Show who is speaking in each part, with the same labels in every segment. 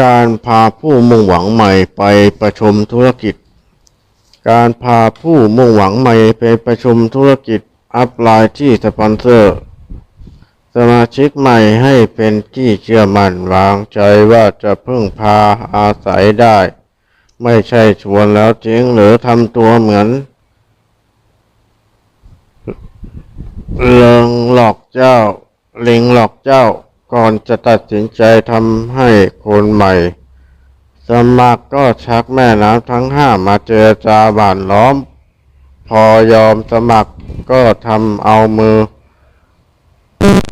Speaker 1: การพาผู้มุ่งหวังใหม่ไปประชุมธุรกิจ การพาผู้มุ่งหวังใหม่ไปประชุมธุรกิจอัพไลน์ที่สปอนเซอร์ สมาชิกใหม่ให้เป็นที่เชื่อมั่นวางใจว่าจะพึ่งพาอาศัยได้ ไม่ใช่ชวนแล้วจริงหรือทำตัวเหมือนเลิงหลอกเจ้าลิงหลอกเจ้า ก่อนจะตัดสินใจทำให้คนใหม่ สมัครก็ชักแม่น้ำทั้งห้ามาเจอจาบานล้อม พอยอมสมัครก็ทำเอามือ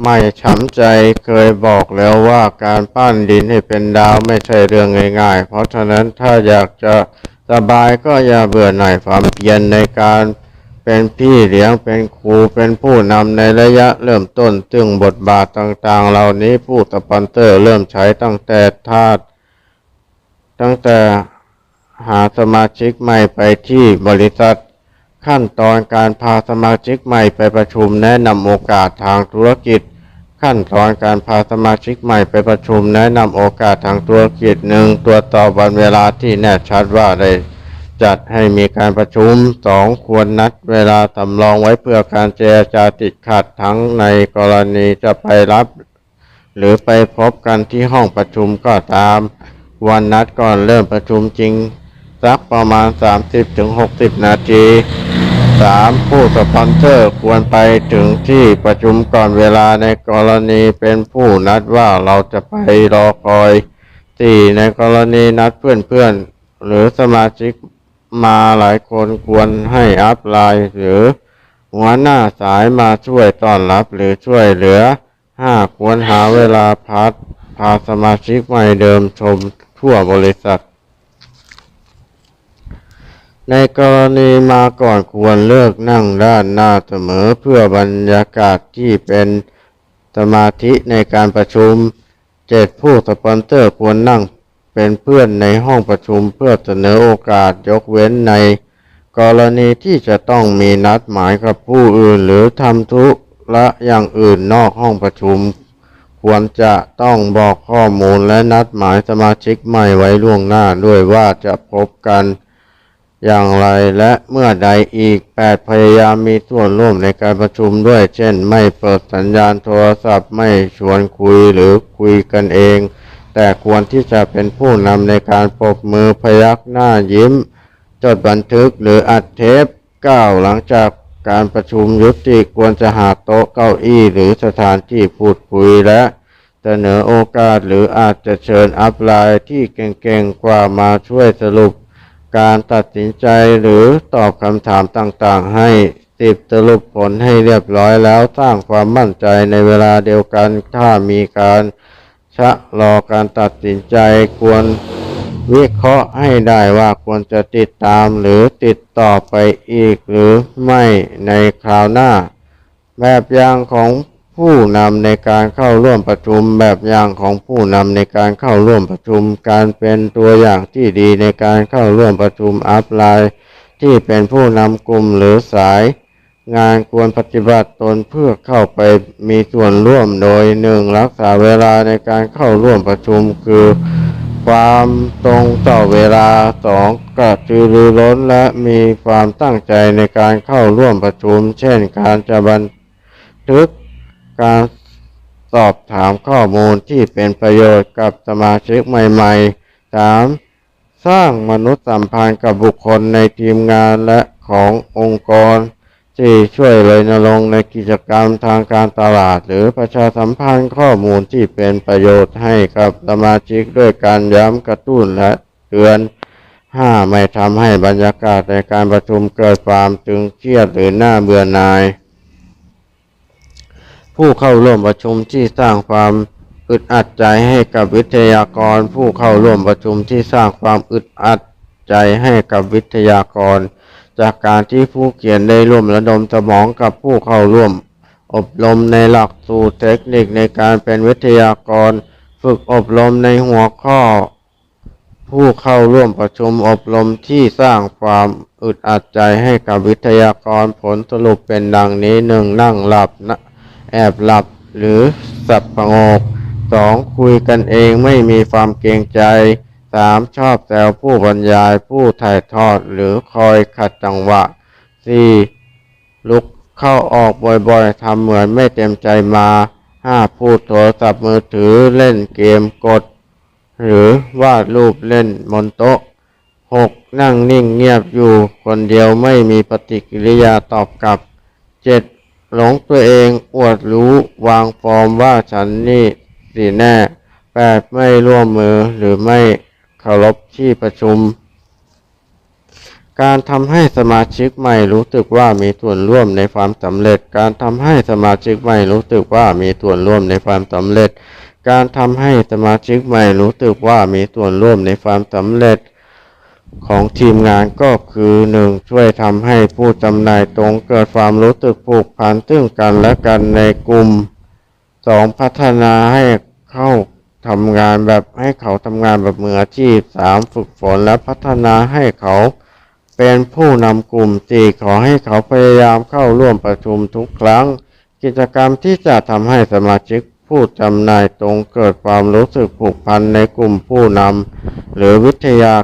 Speaker 1: ไม่ช้ำใจเคยบอกแล้วว่าการปั้นดินให้เป็นดาวไม่ใช่เรื่องง่าย ๆ เพราะฉะนั้นถ้าอยากจะสบายก็อย่าเบื่อหน่ายความเพียรในการ เป็นพี่เลี้ยงเป็นครูเป็นผู้นำในระยะเริ่มต้นซึ่งบทบาทต่างๆ เหล่านี้ผู้สปอนเซอร์เริ่มใช้ตั้งแต่ทาสตั้งแต่หาสมาชิกใหม่ไปที่บริษัท ขั้นตอนการพาสมาชิกใหม่ไปประชุมแนะนำโอกาสทางธุรกิจ ขั้นตอนการพาสมาชิกใหม่ไปประชุมแนะนำโอกาสทางธุรกิจหนึ่งตรวจสอบวันเวลาที่แน่ชัดว่าได้ จัดให้มีการประชุมสองควรนัดเวลาสำรองไว้เพื่อการเจรจาติดขัดทั้งในกรณีจะไปรับ หรือไปพบกันที่ห้องประชุมก็ตาม วันนัดก่อนเริ่มประชุมจริง สักประมาณ 30-60 นาที 3. ผู้สปอนเซอร์ควรไปถึงที่ประชุมก่อนเวลาในกรณีเป็นผู้นัดว่าเราจะไปรอคอย 4. ในกรณีนัดเพื่อนๆ หรือสมาชิก มาหลายคนควรให้อัพไลน์หรือหัวหน้าสายมาช่วยต้อนรับหรือช่วยเหลือ 5. ควรหาเวลาพักพาสมาชิกใหม่เดิมชมทั่วบริษัท ในกรณีมาก่อนควรเลือกนั่งด้านหน้าเสมอเพื่อบรรยากาศที่เป็นสมาธิในการประชุม 7. ผู้สปอนเซอร์ควรนั่ง เป็นเพื่อนในห้องประชุมเพื่อเสนอโอกาสยกเว้นใน กรณีที่จะต้องมีนัดหมายกับผู้อื่นหรือทำธุระอย่างอื่นนอกห้องประชุม ควรจะต้องบอกข้อมูลและนัดหมายสมาชิกใหม่ไว้ล่วงหน้าด้วยว่าจะพบกันอย่างไรและเมื่อใดอีก 8 พยายามมีส่วนร่วมในการประชุมด้วย เช่น ไม่เปิดสัญญาณโทรศัพท์ไม่ชวนคุยหรือคุยกันเอง แต่ควรที่จะเป็นผู้นำในการปรบมือพยักหน้ายิ้ม จดบันทึกหรืออัดเทปก้าวหลังจากการประชุมยุติควรจะหาโต๊ะเก้าอี้หรือสถานที่พูดคุยและ เสนอโอกาสหรืออาจจะเชิญอัพไลน์ที่เก่งๆกว่ามาช่วยสรุป การตัดสินใจหรือตอบคำถามต่างๆ ให้ติดสรุปผลให้เรียบร้อยแล้วสร้างความมั่นใจในเวลาเดียวกันถ้ามีการ ชะลอการตัดสินใจควรวิเคราะห์ให้ได้ว่าควรจะติดตามหรือติดต่อไปอีกหรือไม่ในคราวหน้า แบบอย่างของผู้นำในการเข้าร่วมประชุม แบบอย่างของผู้นำในการเข้าร่วมประชุม การเป็นตัวอย่างที่ดีในการเข้าร่วมประชุมอัพไลน์ที่เป็นผู้นำกลุ่มหรือสาย งานควรปฏิบัติตนเพื่อเข้าไปมีส่วนร่วมโดยหนึ่งรักษาเวลาในการเข้าร่วมประชุมคือ ความตรงต่อเวลาสองกระตือรือร้นและมีความตั้งใจในการเข้าร่วมประชุม เช่นการจะบันทึกการสอบถามข้อมูลที่เป็นประโยชน์กับสมาชิกใหม่ๆ 3. สร้างมนุษยสัมพันธ์กับบุคคลในทีมงานและขององค์กร ที่ช่วยรณรงค์ในกิจกรรมทางการตลาด หรือประชาสัมพันธ์ข้อมูลที่เป็นประโยชน์ให้กับสมาชิกด้วยการย้ำกระตุ้นและเตือน 5. ไม่ทำให้บรรยากาศในการประชุมเกิดความตึงเครียดหรือน่าเบื่อหน่าย ผู้เข้าร่วมประชุมที่สร้างความอึดอัดใจให้กับวิทยากร ผู้เข้าร่วมประชุมที่สร้างความอึดอัดใจให้กับวิทยากร จากการที่ผู้เขียนได้ร่วมระดมสมองกับผู้เข้าร่วม อบรมในหลักสูตรเทคนิคในการเป็นวิทยากร ฝึกอบรมในหัวข้อ ผู้เข้าร่วมประชุมอบรมที่สร้างความอึดอัดใจให้กับวิทยากรผลสรุปเป็นดังนี้หนึ่งนั่งหลับนะแอบหลับหรือสับประงก 2. คุยกันเองไม่มีความเกรงใจ 3. ชอบแซวผู้บรรยายผู้ถ่ายทอดหรือคอยขัดจังหวะ 4. ลุกเข้าออกบ่อยๆทำเหมือนไม่เต็มใจมา 5. พูดโทรศัพท์มือถือเล่นเกมกด หรือวาดรูปเล่นบนโต๊ะ 6. นั่งนิ่งเงียบอยู่คนเดียวไม่มีปฏิกิริยาตอบกลับ 7. หลงตัวเองอวดรู้วางฟอร์มว่าฉันนี่สิแน่ 8. ไม่ร่วมมือหรือไม่ เคารพที่ประชุม การทำให้สมาชิกใหม่รู้สึกว่ามีส่วนร่วมในความสำเร็จ การทำให้สมาชิกใหม่รู้สึกว่ามีส่วนร่วมในความสำเร็จ การทำให้สมาชิกใหม่รู้สึกว่ามีส่วนร่วมในความสำเร็จของทีมงานก็คือ 1. ช่วยทำให้ผู้จำหน่ายตรงเกิดความรู้สึกผูกพันซึ่งกันและกันในกลุ่ม 2. พัฒนาให้เข้า ทำงานแบบให้เขาทำงานแบบมืออาชีพ 3. ฝึกฝนและพัฒนาให้เขาเป็นผู้นำกลุ่ม 4. ขอให้เขาพยายามเข้าร่วมประชุมทุกครั้ง กิจกรรมที่จะทำให้สมาชิกผู้จำหน่ายตรงเกิดความรู้สึกผูกพันในกลุ่มผู้นำหรือวิทยา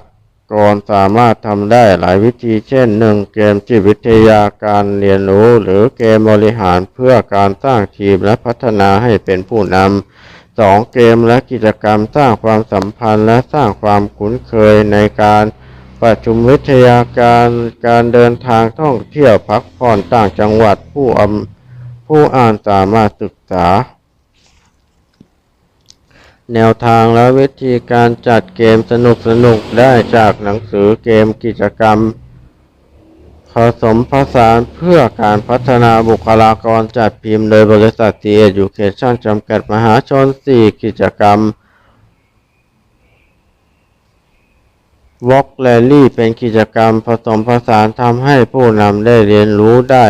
Speaker 1: กรสามารถทำได้หลายวิธีเช่น 1. เกมจิตวิทยาการเรียนรู้ หรือเกมบริหารเพื่อการสร้างทีมและพัฒนาให้เป็นผู้นำ 2. เกมและกิจกรรมสร้างความสัมพันธ์และสร้างความคุ้นเคยในการประชุมวิทยาการการเดินทางท่องเที่ยวพักผ่อนต่างจังหวัดผู้อำผู้อ่านสามารถศึกษา แนวทางและวิธีการจัดเกมสนุกสนุกได้จากหนังสือเกมกิจกรรม ผสมผสานเพื่อการพัฒนาบุคลากรจัดพิมพ์โดยบริษัท t Education จำกัดมหาชน 4 กิจกรรมวอล์กแ a ลี่เป็นกิจกรรมผสมผสานทำให้ผู้นำได้เรียนรู้ได้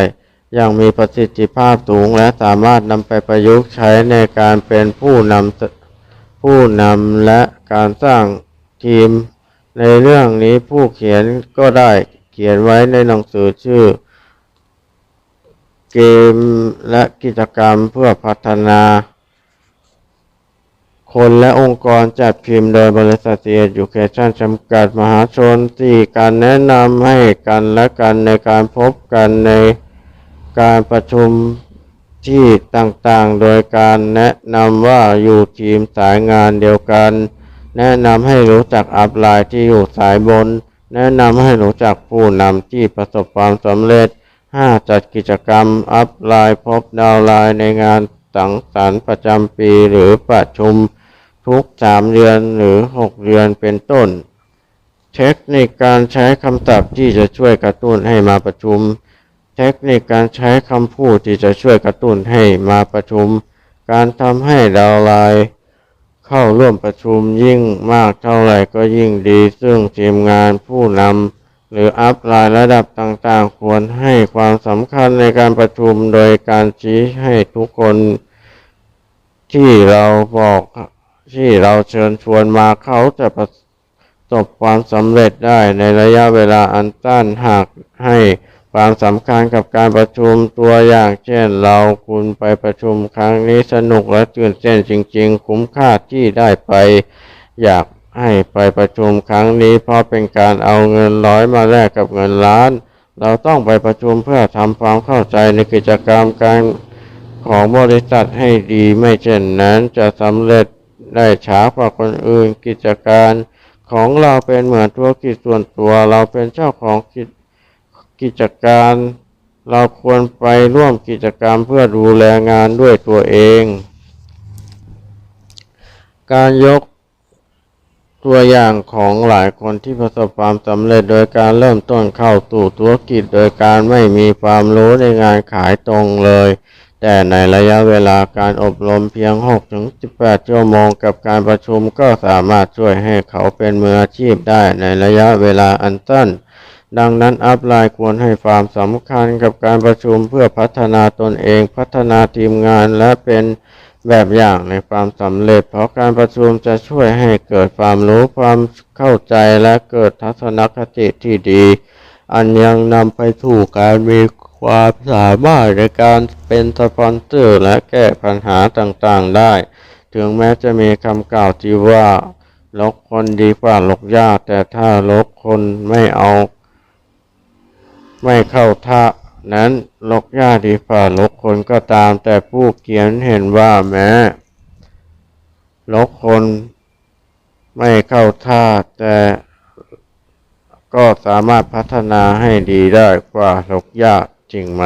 Speaker 1: อย่างมีประสิทธิภาพสูง และสามารถนำไปประยุกต์ใช้ในการเป็นผู้นำผู้นำและการสร้างทีม ในเรื่องนี้ผู้เขียนก็ได้ ขียนไว้ในหนังสือชื่อ เกมและกิจกรรมเพื่อพัฒนา คนและองค์กรจัดพิมพ์โดยบริษัท t Education จำกัดมหาชนที่การแนะนำให้กันและกันในการพบกันในการประชุมที่ต่างๆ โดยการแนะนำว่าอยู่ทีมสายงานเดียวกัน แนะนำให้รู้จักอัพไลน์ที่อยู่สายบน แนะนำให้รู้จักผู้นำที่ประสบความสำเร็จ 5. จัดกิจกรรมอัพไลน์พบดาวไลน์ในงานสังสรรค์ประจำปีหรือประชุมทุก 3 เดือนหรือ 6 เดือนเป็นต้น เทคนิคการใช้คำศัพท์ที่จะช่วยกระตุ้นให้มาประชุม เทคนิคการใช้คำพูดที่จะช่วยกระตุ้นให้มาประชุม การทำให้ดาวไลน์ เข้าร่วมประชุมยิ่งมากเท่าไหร่ก็ยิ่งดี ซึ่งทีมงานผู้นำหรืออัพไลน์ระดับต่างๆ ควรให้ความสำคัญในการประชุมโดยการชี้ให้ทุกคนที่เราบอกที่เราเชิญชวนมาเขาจะประสบความสำเร็จได้ในระยะเวลาอันสั้นหากให้ ความสำคัญกับการประชุมตัวอย่างเช่นเราคุณไปประชุมครั้งนี้สนุกและตื่นเต้นจริง ๆ คุ้มค่าที่ได้ไป อยากให้ไปประชุมครั้งนี้ เพราะเป็นการเอาเงินร้อยมาแลกกับเงินล้าน เราต้องไปประชุมเพื่อทำความเข้าใจในกิจกรรมการของบริษัทให้ดีไม่เช่นนั้นจะสำเร็จได้ช้ากว่าคนอื่นกิจการ ของเราเป็นเหมือนธุรกิจส่วนตัว เราเป็นเจ้าของกิจ กิจการเราควรไปร่วมกิจกรรมเพื่อดูแลงานด้วยตัวเอง การยกตัวอย่างของหลายคนที่ประสบความสำเร็จโดยการเริ่มต้นเข้าสู่ธุรกิจโดยการไม่มีความรู้ในงานขายตรงเลย แต่ในระยะเวลาการอบรมเพียง 6-18 ชั่วโมงกับการประชุมก็สามารถช่วยให้เขาเป็นมืออาชีพได้ในระยะเวลาอันสั้น ดังนั้นอัพไลน์ควรให้ความสำคัญกับการประชุมเพื่อพัฒนาตนเอง พัฒนาทีมงานและเป็นแบบอย่างในความสำเร็จ เพราะการประชุมจะช่วยให้เกิดความรู้ความเข้าใจและเกิดทัศนคติที่ดี อันยังนำไปสู่การมีความสามารถในการเป็นสปอนเซอร์และแก้ปัญหาต่างๆได้ ถึงแม้จะมีคำกล่าวที่ว่าลกคนดีกว่าลกยากแต่ถ้าลกคนไม่เอา ไม่เข้าท่านั้นลกหญ้าดีกว่าลกคนก็ตาม แต่ผู้เขียนเห็นว่าแม้ลกคนไม่เข้าท่าแต่ก็สามารถพัฒนาให้ดีได้กว่าลกหญ้าจริงไหม